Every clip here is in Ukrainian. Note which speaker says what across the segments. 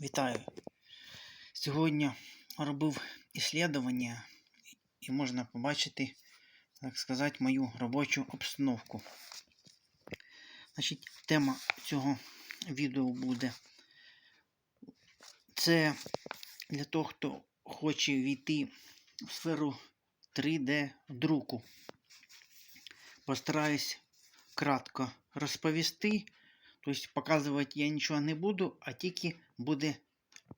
Speaker 1: Вітаю! Сьогодні робив іслідування і можна побачити, так сказати, мою робочу обстановку. Значить, тема цього відео буде. Це для того, хто хоче війти в сферу 3D друку. Постараюсь кратко розповісти. Тобто показувати я нічого не буду, а тільки буде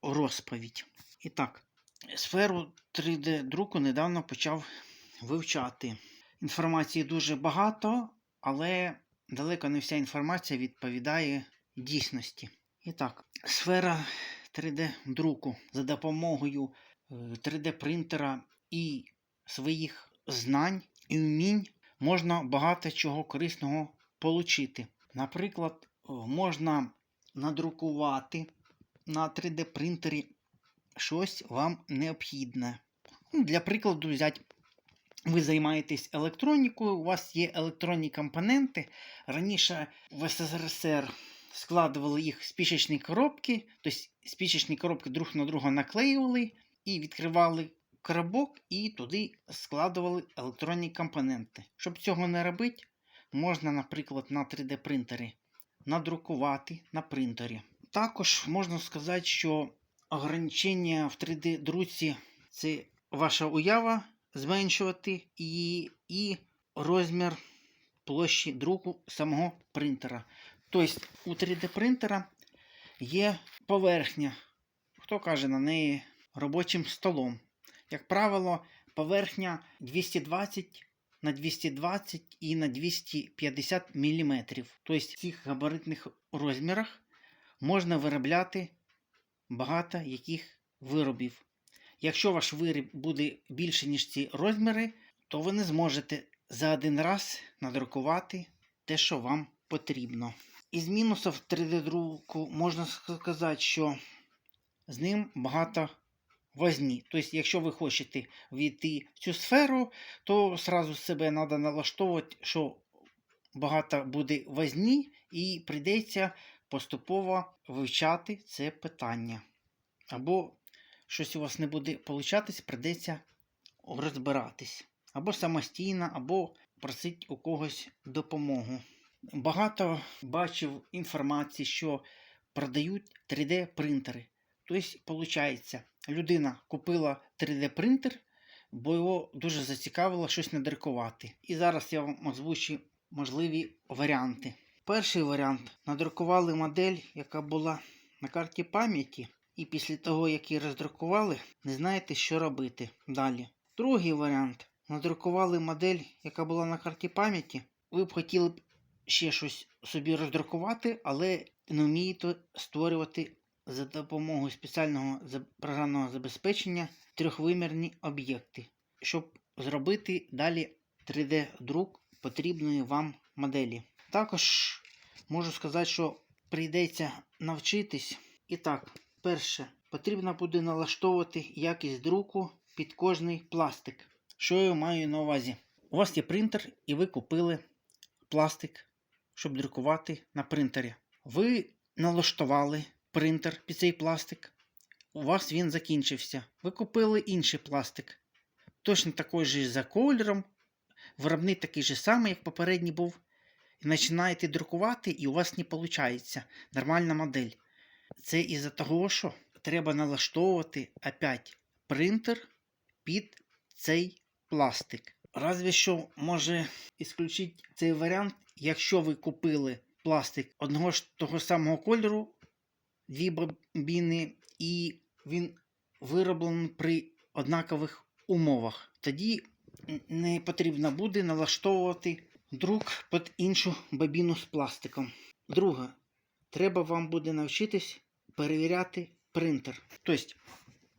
Speaker 1: розповідь. І так, сферу 3D-друку недавно почав вивчати. Інформації дуже багато, але далеко не вся інформація відповідає дійсності. І так, сфера 3D-друку за допомогою 3D-принтера і своїх знань і вмінь можна багато чого корисного отримати. Наприклад, можна надрукувати на 3D принтері щось вам необхідне. Ну, Для прикладу, взяти, ви займаєтесь електронікою, у вас є електронні компоненти. Раніше в СССР складували їх в спічечні коробки, тобто спічечні коробки друг на друга наклеювали і відкривали коробок, і туди складували електронні компоненти. Щоб цього не робити, можна, наприклад, на 3D принтері надрукувати на принтері. Також можна сказати, що ограничення в 3D друці це ваша уява зменшувати і, і розмір площі друку самого принтера. Тобто у 3D принтера є поверхня, хто каже на неї робочим столом. Як правило, поверхня 220 на 220 і на 250 мм. Тобто в цих габаритних розмірах можна виробляти багато яких виробів. Якщо ваш виріб буде більше, ніж ці розміри, то ви не зможете за один раз надрукувати те, що вам потрібно. Із мінусів 3D-друку можна сказати, що з ним багато возні. Тобто, якщо ви хочете війти в цю сферу, то сразу себе треба налаштовувати, що багато буде возні, і прийдеться поступово вивчати це питання. Або щось у вас не буде получатись, прийдеться розбиратись. Або самостійно, або просити у когось допомогу. Багато бачив інформації, що продають 3D-принтери. Тобто, виходить, людина купила 3D-принтер, бо його дуже зацікавило щось надрукувати. І зараз я вам озвучу можливі варіанти. Перший варіант надрукували модель, яка була на карті пам'яті, і після того, як її роздрукували, не знаєте, що робити далі. Другий варіант надрукували модель, яка була на карті пам'яті. Ви б хотіли б ще щось собі роздрукувати, але не вмієте створювати за допомогою спеціального програмного забезпечення трьохвимірні об'єкти, щоб зробити далі 3D-друк потрібної вам моделі. Також можу сказати, що прийдеться навчитись. І так, перше, потрібно буде налаштовувати якість друку під кожний пластик. Що я маю на увазі? У вас є принтер, і ви купили пластик, щоб друкувати на принтері. Ви налаштували принтер під цей пластик. У вас він закінчився. Ви купили інший пластик. Точно такий же за кольором. Виробник такий же самий, як попередній був. І починаєте друкувати, і у вас не виходить нормальна модель. Це із-за того, що треба налаштовувати опять принтер під цей пластик. Разве що може ісключити цей варіант, якщо ви купили пластик одного ж того самого кольору, дві бобіни, і він вироблений при однакових умовах. Тоді не потрібно буде налаштовувати друк під іншу бобіну з пластиком. Друге, треба вам буде навчитись перевіряти принтер. Тобто,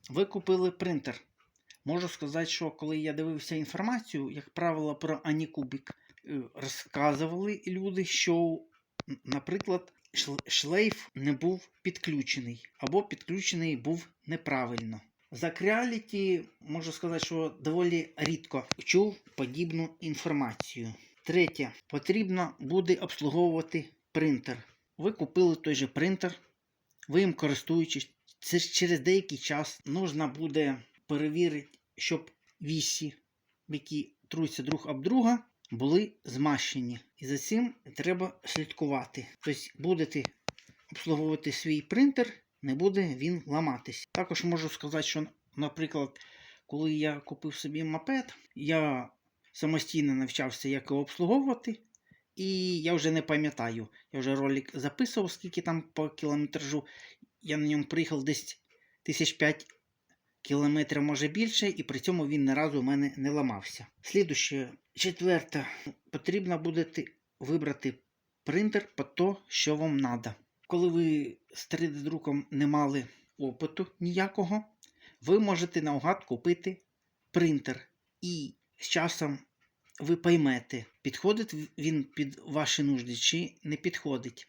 Speaker 1: ви купили принтер. Можу сказати, що коли я дивився інформацію, як правило, про Анікубік, розказували люди, що, наприклад, шлейф не був підключений, або підключений був неправильно. За Creality можу сказати, що доволі рідко чув подібну інформацію. Третє, потрібно буде обслуговувати принтер. Ви купили той же принтер, ви їм користуєтесь через деякий час нужно буде перевірити, щоб вісі, які труться друг об друга, були змащені. І за цим треба слідкувати. Тобто будете обслуговувати свій принтер, не буде він ламатись. Також можу сказати, що, наприклад, коли я купив собі мопед, я самостійно навчався, як його обслуговувати. І я вже не пам'ятаю. Я вже ролик записував, скільки там по кілометражу. Я на ньому приїхав десь тисяч п'ять кілометрів, може більше, і при цьому він ні разу у мене не ламався. Слідуще, четверте, потрібно буде вибрати принтер по то, що вам треба. Коли ви з 3D-друком не мали опиту ніякого, ви можете наугад купити принтер. І з часом ви поймете, підходить він під ваші нужди чи не підходить.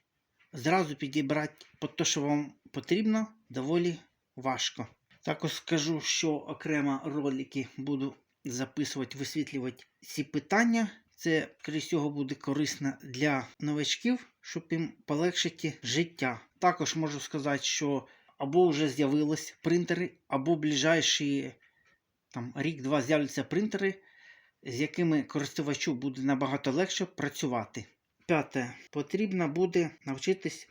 Speaker 1: Зразу підібрати під те, що вам потрібно, доволі важко. Також скажу, що окремо ролики буду записувати, висвітлювати ці питання. Це, скоріше всього, буде корисно для новачків, щоб їм полегшити життя. Також можу сказати, що або вже з'явились принтери, або ближайші там, рік-два з'являться принтери, з якими користувачу буде набагато легше працювати. П'яте. Потрібно буде навчитись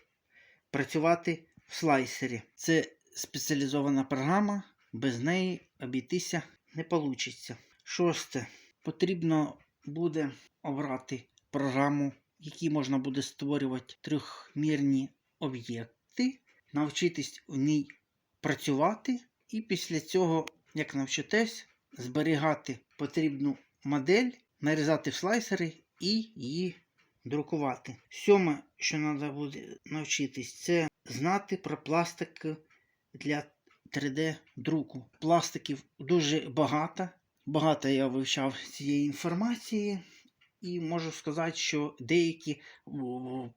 Speaker 1: працювати в слайсері. Це спеціалізована програма, без неї обійтися не вийде. Шосте. Потрібно буде обрати програму, в можна буде створювати трьохмірні об'єкти, навчитись в ній працювати, і після цього, як навчитесь, зберігати потрібну модель, нарізати в слайсери і її друкувати. Сьоме, що треба буде навчитись, це знати про пластики для 3D-друку. Пластиків дуже багато. Багато я вивчав цієї інформації, і можу сказати, що деякі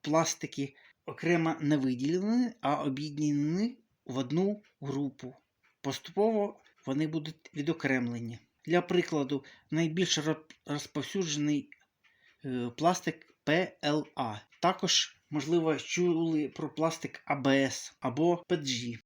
Speaker 1: пластики окремо не виділені, а об'єднані в одну групу. Поступово вони будуть відокремлені. Для прикладу, найбільш розповсюджений е, пластик PLA. Також, можливо, чули про пластик ABS або PG.